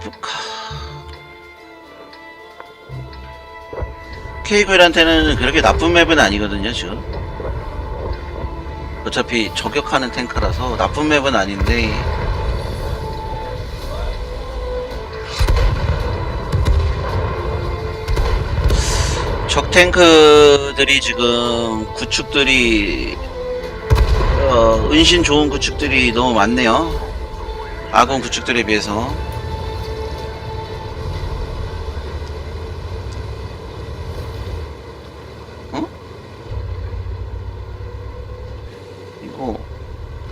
음, 프로르프카. 케이글한테는 그렇게 나쁜 맵은 아니거든요, 지금. 어차피 저격하는 탱크라서 나쁜 맵은 아닌데, 적 탱크들이 지금 구축들이 어, 은신 좋은 구축들이 너무 많네요. 아군 구축들에 비해서. 어? 이거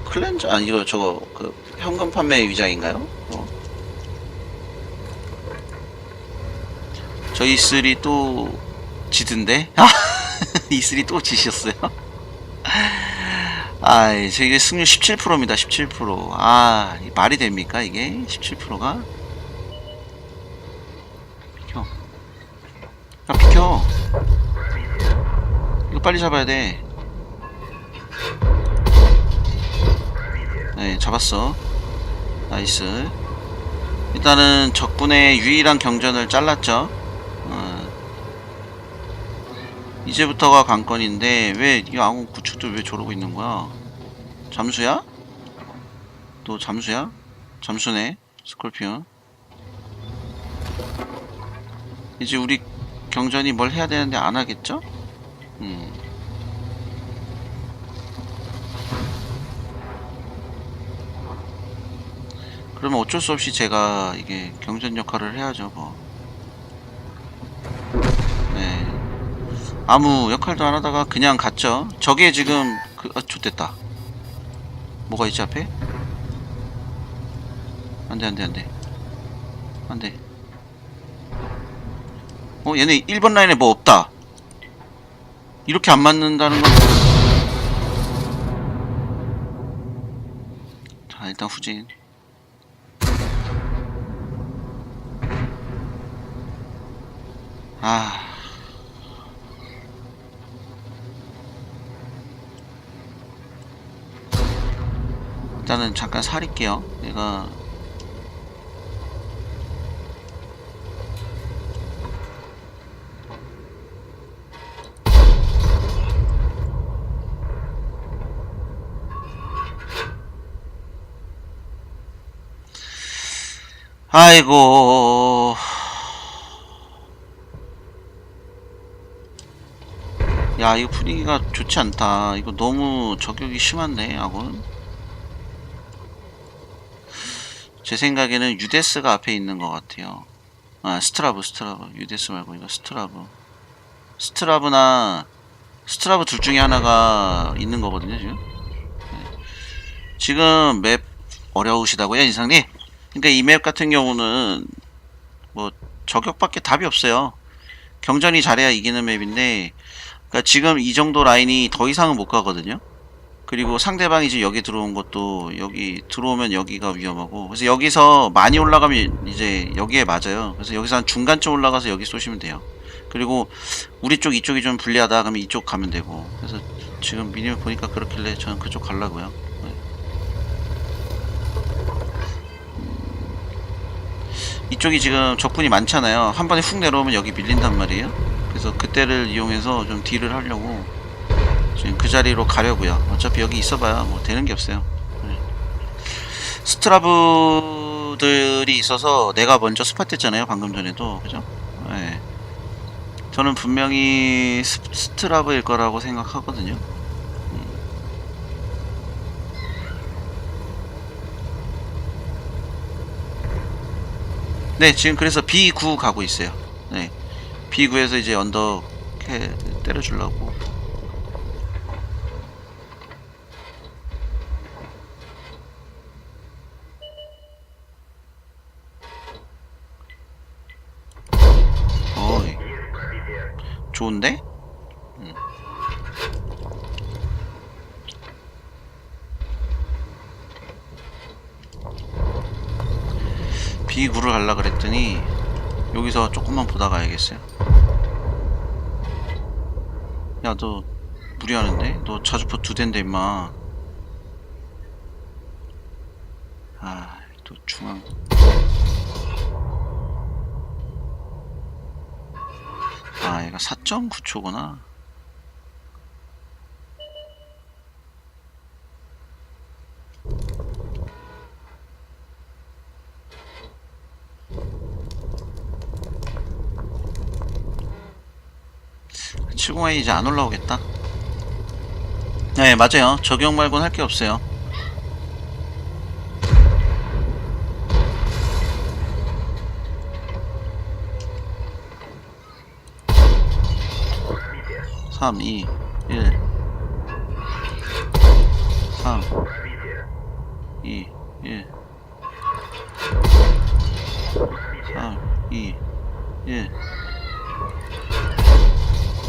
클렌 저 아니 이거 저거 그 현금 판매 위장인가요? 어. 저희 쓰리 또 지던데? 아, 이슬이 또 지셨어요? 아, 저게 승률 17%입니다. 17%. 아, 이 말이 됩니까? 이게 17%가? 비켜. 야, 비켜. 이거 빨리 잡아야 돼. 네, 잡았어. 나이스. 일단은 적군의 유일한 경전을 잘랐죠. 어. 이제부터가 관건인데 왜 이 아군 구축들 왜 저러고 있는 거야? 잠수야? 또 잠수야? 잠수네 스콜피온 이제 우리 경전이 뭘 해야 되는데 안 하겠죠? 음. 그러면 어쩔 수 없이 제가 이게 경전 역할을 해야죠 뭐. 네. 아무 역할도 안 하다가 그냥 갔죠. 저게 지금 그 아, 좋됐다. 뭐가 있지 앞에? 안돼 안돼 안돼 안돼. 어 얘네 1번 라인에 뭐 없다. 이렇게 안 맞는다는 건. 자 일단 후진. 아. 일단은 잠깐 사릴게요. 내가 아이고 야 이거 분위기가 좋지 않다 이거 너무 저격이 심한데 아군 제 생각에는 유데스가 앞에 있는 것 같아요. 아, 스트라브, 스트라브. 유데스 말고 이거 스트라브. 스트라브나 스트라브 둘 중에 하나가 있는 거거든요, 지금. 네. 지금 맵 어려우시다고요, 인상님? 그러니까 이 맵 같은 경우는 뭐 저격밖에 답이 없어요. 경전이 잘해야 이기는 맵인데 그러니까 지금 이 정도 라인이 더 이상은 못 가거든요. 그리고 상대방이 이제 여기 들어온 것도 여기 들어오면 여기가 위험하고 그래서 여기서 많이 올라가면 이제 여기에 맞아요. 그래서 여기서 한 중간쯤 올라가서 여기 쏘시면 돼요. 그리고 우리 쪽 이쪽이 좀 불리하다 그러면 이쪽 가면 되고 그래서 지금 미니맵 보니까 그렇길래 저는 그쪽 가려고요. 네. 음, 이쪽이 지금 적군이 많잖아요. 한 번에 훅 내려오면 여기 밀린단 말이에요 그래서 그때를 이용해서 좀 딜을 하려고 지금 그 자리로 가려고요. 어차피 여기 있어봐야 뭐 되는 게 없어요. 네. 스트라브들이 있어서 내가 먼저 스팟했잖아요. 방금 전에도 그죠? 네. 저는 분명히 스, 스트라브일 거라고 생각하거든요. 음. 네, 지금 그래서 B9 가고 있어요. 네. B9에서 이제 언덕 해 때려주려고. 어이. 좋은데? 음. B9를 갈라 그랬더니 여기서 조금만 보다 가야겠어요. 야, 너 무리하는데? 너 자주포 두 대인데 임마. 아, 또 중앙. 아, 얘가 4.9초구나. 칠공에 이제 안 올라오겠다. 네, 맞아요. 적용 말고는 할게 없어요. 삼, 이, 일, 삼, 이, 일, 삼, 이, 일,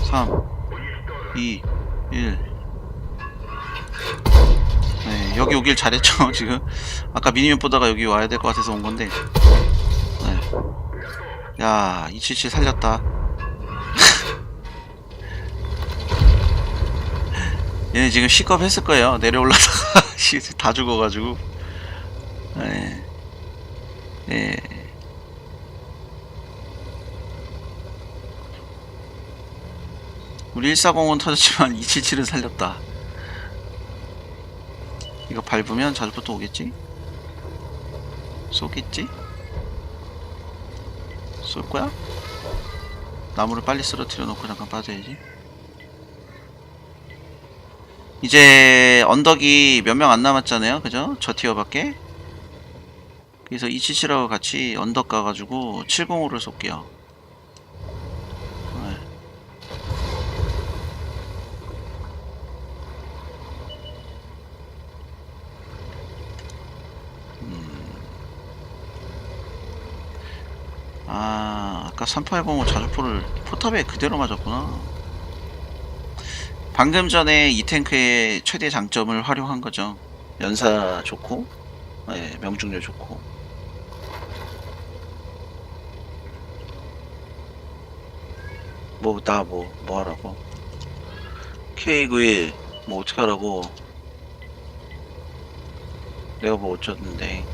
삼, 이, 일. 네, 여기 오길 잘했죠, 지금. 아까 미니맵 보다가 여기 와야 될 것 같아서 온 건데. 네. 야, 277 살렸다. 얘네 지금 시겁 했을 거예요. 내려올라다가 씨, 다 죽어가지고. 네. 네. 우리 140은 터졌지만 277은 살렸다. 이거 밟으면 자주부터 오겠지? 쏘겠지? 쏠 거야? 나무를 빨리 쓰러뜨려 놓고 잠깐 빠져야지. 이제 언덕이 몇 명 안 남았잖아요. 그죠? 저 티어밖에. 그래서 277하고 같이 언덕 가가지고 705를 쏠게요. 네. 아, 아까 3805 자주포를 포탑에 그대로 맞았구나. 방금 전에 이 탱크의 최대 장점을 활용한 거죠. 연사 좋고, 예, 명중률 좋고. 뭐, 나 뭐, 뭐 하라고? K91, 뭐 어떻게 하라고? 내가 뭐 어쩌는데.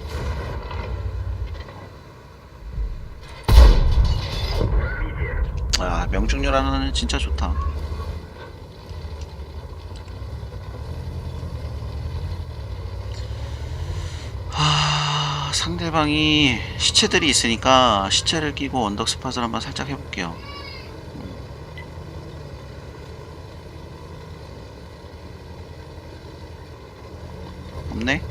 명중률 하나는 진짜 좋다. 하, 상대방이 시체들이 있으니까 시체를 끼고 언덕 스팟을 한번 살짝 해볼게요. 없네?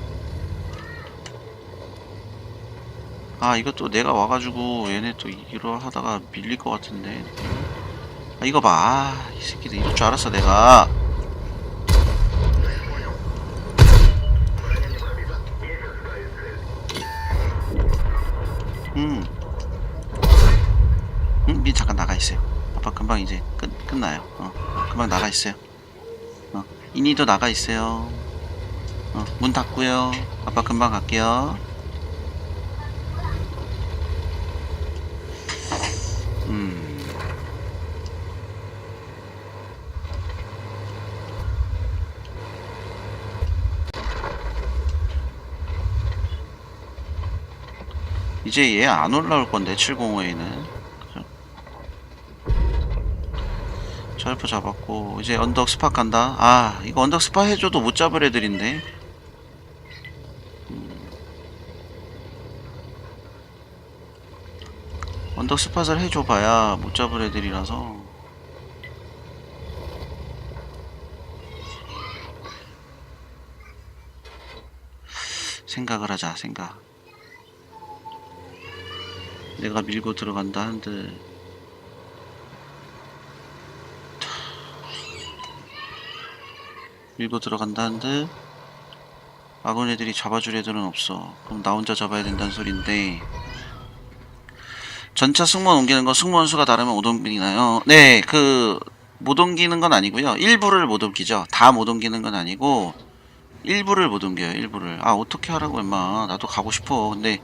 아 이것도 내가 와가지고 얘네 또 이기로 하다가 밀릴 것 같은데 아 이거 봐이 새끼들 이럴 줄 알았어 내가 음. 음, 민 잠깐 나가 있어요. 아빠 금방 이제 끝 끝나요. 어, 금방 나가 있어요. 어, 이니도 나가 있어요. 어, 문 닫고요. 아빠 금방 갈게요. 음. 이제 얘 안 올라올 건데 705에는. 절프 잡았고 이제 언덕 스팟 간다. 아 이거 언덕 스팟 해줘도 못 잡을 애들인데. 음. 언덕 스팟을 해줘봐야 못 잡을 애들이라서. 생각을 하자 생각 내가 밀고 들어간다 한들 밀고 들어간다 한들 아군 애들이 잡아줄 애들은 없어 그럼 나 혼자 잡아야 된다는 소린데 전차 승무원 옮기는 건 승무원 수가 다르면 못 옮기나요? 네, 그 못 옮기는 건 아니고요. 일부를 못 옮기죠. 다 못 옮기는 건 아니고 일부를 못 옮겨요. 일부를. 아 어떻게 하라고 임마. 나도 가고 싶어. 근데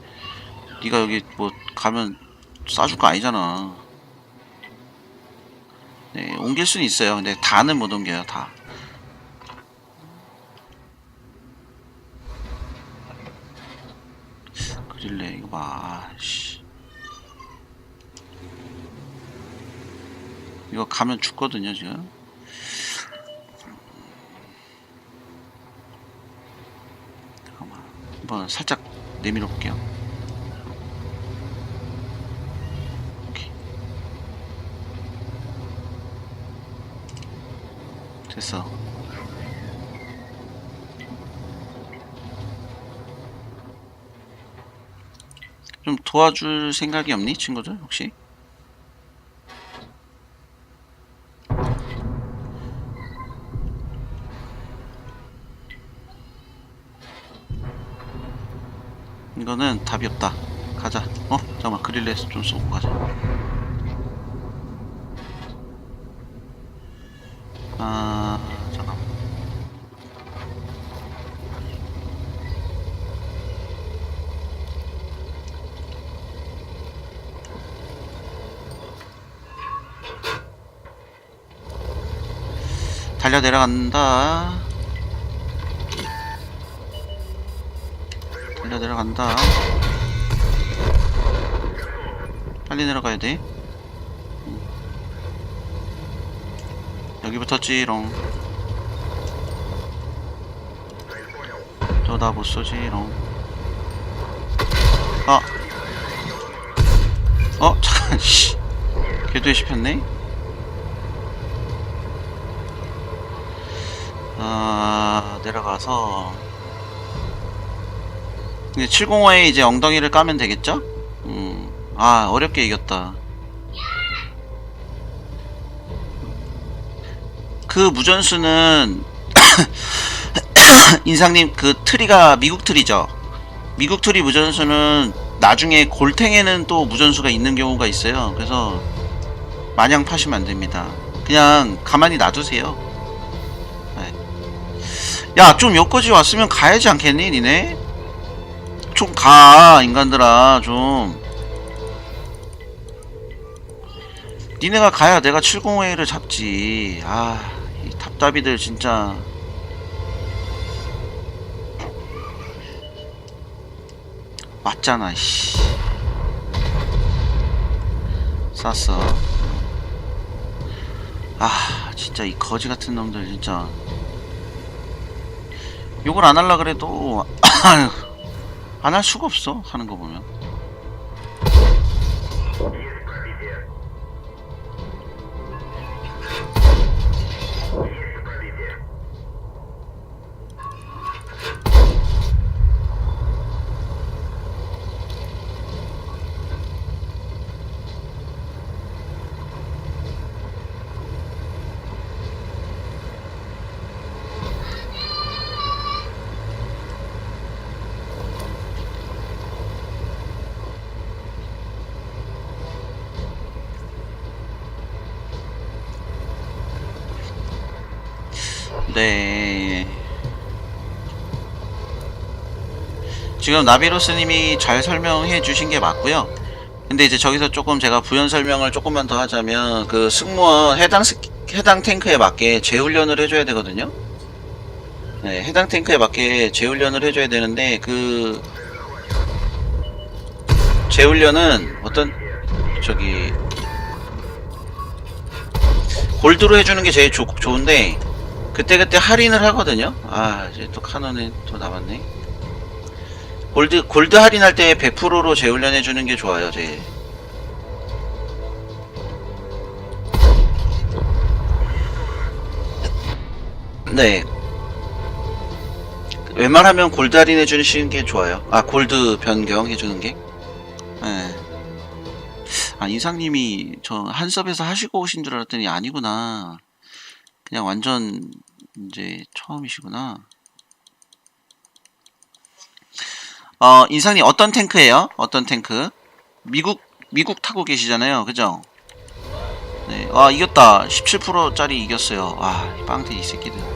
네가 여기 뭐 가면 쏴줄 거 아니잖아. 네, 옮길 수는 있어요. 근데 다는 못 옮겨요. 다. 딜레 이거 봐. 아씨. 이거 가면 죽거든요 지금. 잠깐만. 한번 살짝 내밀어 볼게요. 오케이. 됐어. 좀 도와줄 생각이 없니 친구들 혹시? 이거는 답이 없다. 가자. 어? 잠깐만 그릴레스 좀 쏘고 가자. 아 잠깐. 달려 내려간다. 달려 내려간다. 빨리 내려가야 돼. 여기부터 찌롱. 저다 못 쏘지롱. 아. 어, 잠깐, 씨. 궤도에 씹혔네? 아, 내려가서. 이제 705에 이제 엉덩이를 까면 되겠죠? 음. 아, 어렵게 이겼다. 그 무전수는 인상님 그 트리가 미국 트리죠. 미국 트리 무전수는 나중에 골탱에는 또 무전수가 있는 경우가 있어요. 그래서 마냥 파시면 안 됩니다. 그냥 가만히 놔두세요. 네. 야, 좀 여기까지 왔으면 가야지 않겠니, 니네? 좀 가, 인간들아, 좀. 니네가 가야 내가 705A를 잡지. 아, 이 답답이들 진짜. 맞잖아, 씨. 쌌어. 아, 진짜 이 거지 같은 놈들 진짜. 욕을 안 할라 그래도 안 할 수가 없어 하는 거 보면. 네. 지금 나비로스님이 잘 설명해 주신 게 맞고요. 근데 이제 저기서 조금 제가 부연 설명을 조금만 더 하자면 그 승무원 해당 스- 해당 탱크에 맞게 재훈련을 해줘야 되거든요. 네, 해당 탱크에 맞게 재훈련을 해줘야 되는데 그 재훈련은 어떤 저기 골드로 해주는 게 제일 좋, 좋은데 그때그때 할인을 하거든요. 아, 이제 또 카논이 또 남았네. 골드, 골드 할인할 때 100%로 재훈련해 주는 게 좋아요, 제일. 네. 웬만하면 골드 할인해 주시는 게 좋아요. 아, 골드 변경해 주는 게. 네. 아, 인상님이 저 한섭에서 하시고 오신 줄 알았더니 아니구나. 그냥 완전 이제 처음이시구나. 어, 인상님 어떤 탱크예요? 어떤 탱크? 미국 미국 타고 계시잖아요. 그죠? 네. 아, 이겼다. 17%짜리 이겼어요. 아, 이 빵태 이 새끼들.